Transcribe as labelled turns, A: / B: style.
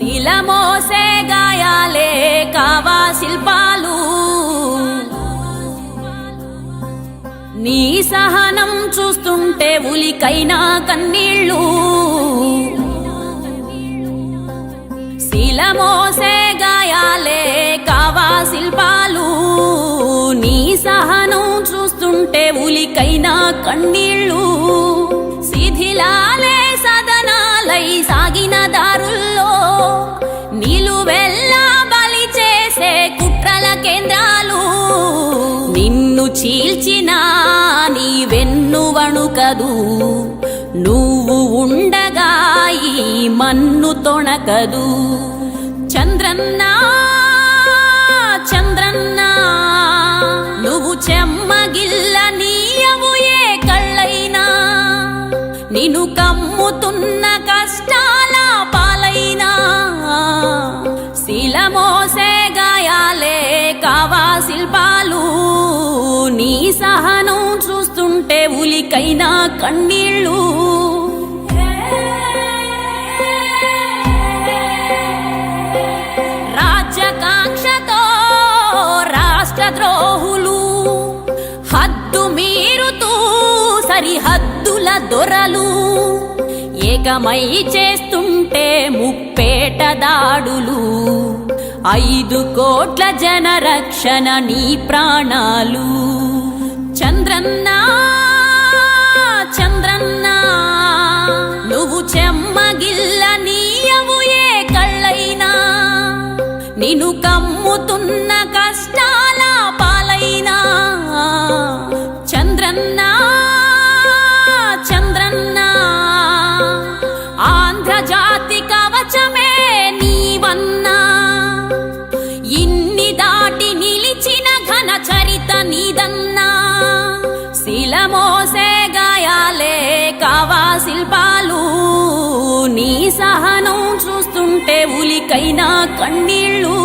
A: శిలమోసే గాయాలే కావా శిల్పాలు. నీ సహనం చూస్తుంటే ఉలికైనా కన్నీళ్ళు. శిలమోసే గాయాలే కావా శిల్పాలు. నీ సహనం చూస్తుంటే ఉలికైనా కన్నీళ్ళు. చీల్చినా నీ వెన్నువణు వణుకదు. నువ్వు ఉండగా ఈ మన్ను తొణకదు. చంద్రన్నా చంద్రన్నా నువ్వు చెమ్మగిల్ల నీయవు ఏ కళ్ళైనా. నిన్ను కమ్ముతున్న కష్టాల పాలైనా. నా కన్నీళ్ళు. రాజ్యకాంక్షతో రాష్ట్ర ద్రోహులు హద్దు మీరుతూ సరిహద్దుల దొరలు ఏకమై చేస్తుంటే ముప్పేట దాడులు. ఐదు కోట్ల జనరక్షణ నీ ప్రాణాలు. చంద్రన్నా చంద్రన్న నిన్ను కమ్ముతున్న కష్టాల పాలైనా చూస్తుంటే ఉలికైనా కన్నీళ్ళు.